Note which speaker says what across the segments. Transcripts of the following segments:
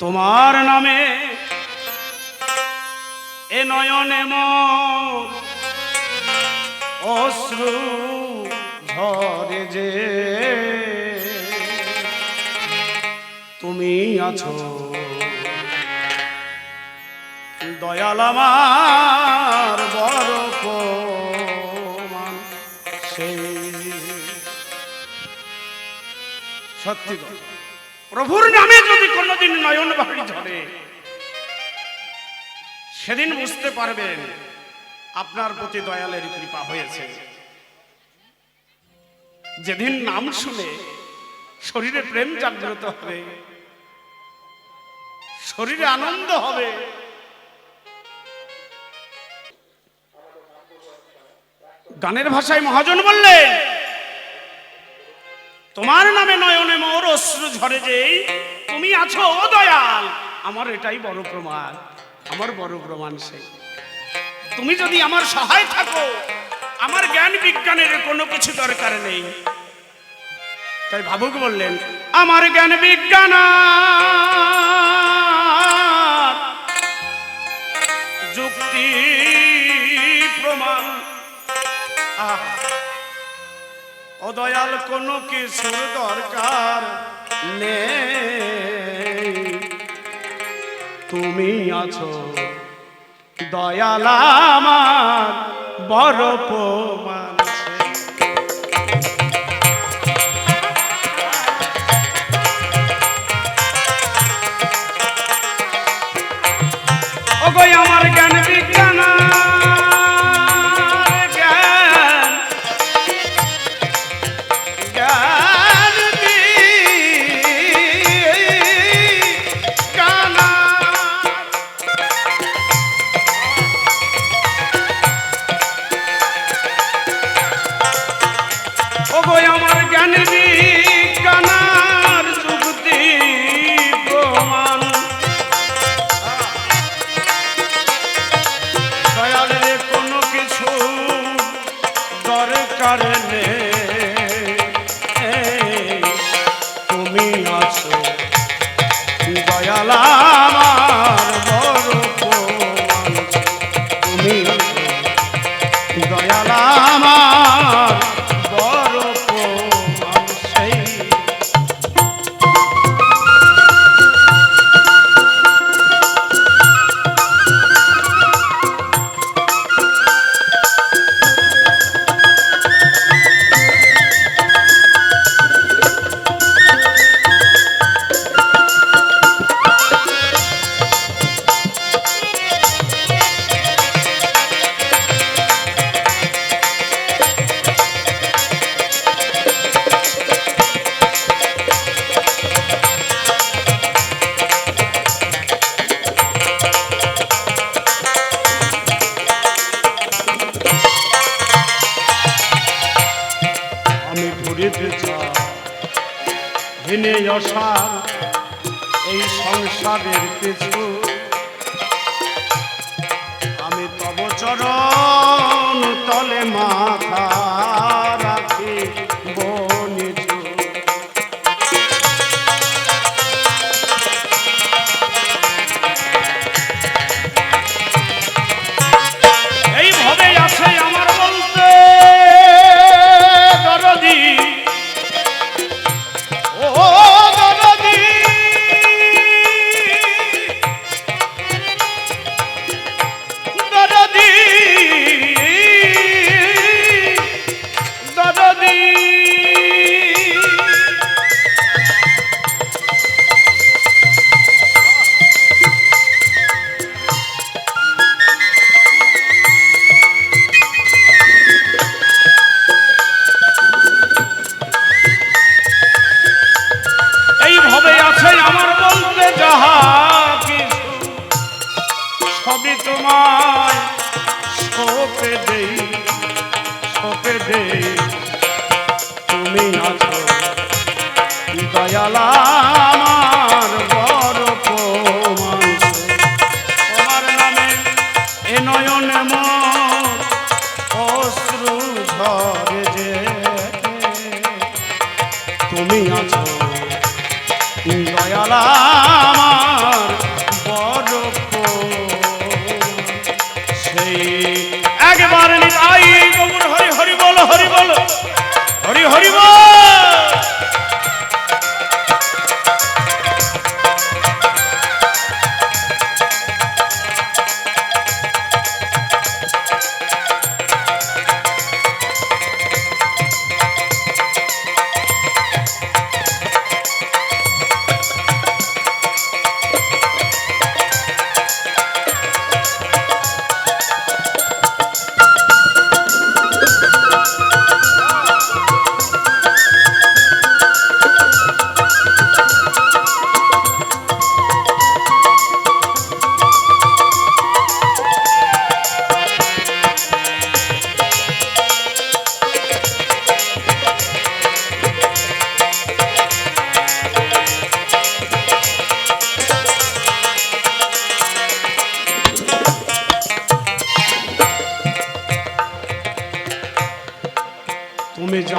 Speaker 1: তোমার নামে এ নয়নে মোর অশ্রু ঝরে যে। তুমি আছো দয়াল আমার সেই সত্যি কথা প্রভুর নামে যদি কোনোদিন নয়ন বাড়ি ঝরে সেদিন বুঝতে পারবেন আপনার প্রতি দয়ালের কৃপা হয়েছে। যেদিন নাম শুনে শরীরে প্রেম জাগ্রত হবে, শরীরে আনন্দ হবে, গানের ভাষায় মহাজন বললেন তোমার নামে নয়নে মোর অশ্রু ঝরে যেই। তুমি আছো, ও দয়াল। আমার এটাই বড় প্রমাণ। আমার বড় প্রমাণ সেই। তুমি যদি আমার সহায় থাকো, আমার জ্ঞান বিজ্ঞানের কোনো কিছু দরকার নেই। তাই ভাবুক বললেন, আমার জ্ঞান বিজ্ঞান অদয়াল কোনো কিছুর দরকার নেই। তুমি আছো দয়াল আমার বড় প্রমাণ। দয়াল ভিনে অসা এই সংসারের কিছু। আমি তব চরণ তলে মাথা দেই তুমি আছো দয়াল আমার বড় তোমার নামে এ নয়ন অশ্রু ঝরে যে তুমি আছো দয়াল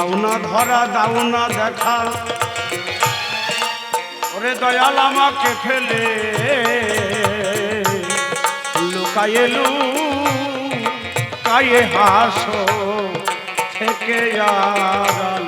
Speaker 1: যাও না ধরা, দাও না দেখা। ওরে দয়াল আমাকে ফেলে। লুকায়েলু কায়ে হাসো, থেকে আড়ালে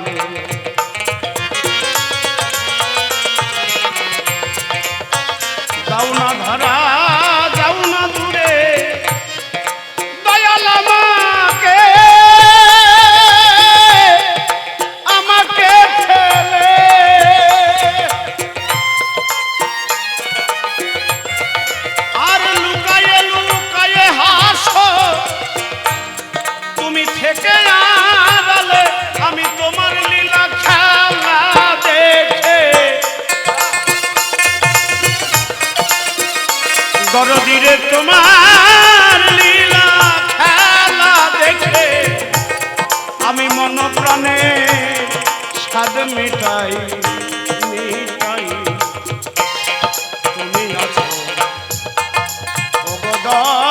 Speaker 1: দরদিরে তোমার লীলা খেলা দেখে আমি মন প্রাণে স্বাদ মিটাই তুমি আছো ওগো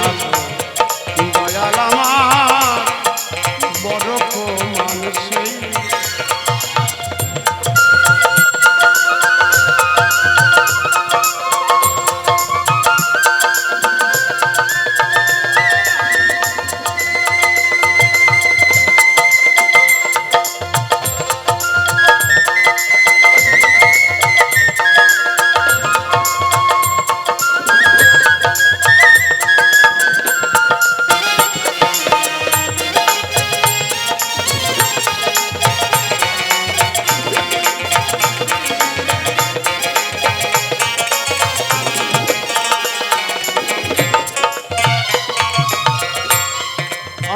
Speaker 1: তুমি আছো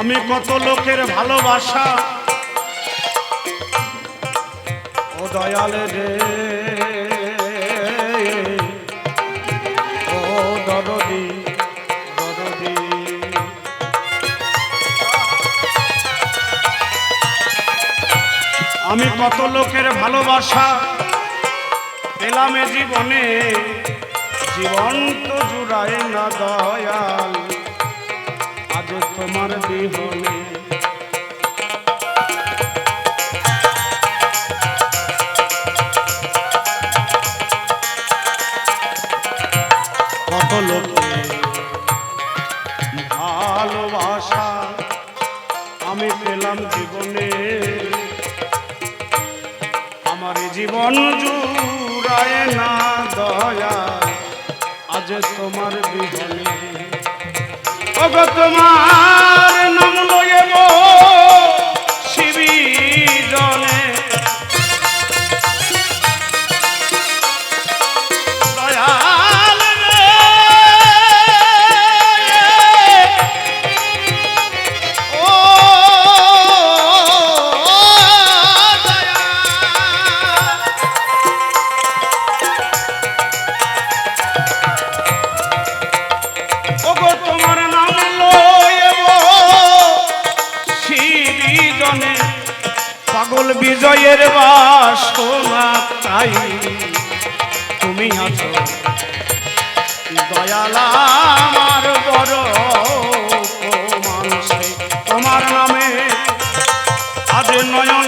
Speaker 1: আমি কত লোকের ভালোবাসা। ও দয়ালে রে। ও আমি কত লোকের ভালোবাসা। পেলাম জীবনে জীবন তো জুড়ায় না দয়াল। কত লোকে ভালোবাসা আমি পেলাম জীবনে। আমার জীবন জুড়ায় না দয়া, আজ তোমার বিহনে। তোমার হৃদয়ের বাসনা তাই তুমি আছো। দয়ালা আমার বড় তোমার নামে আজ নয়ন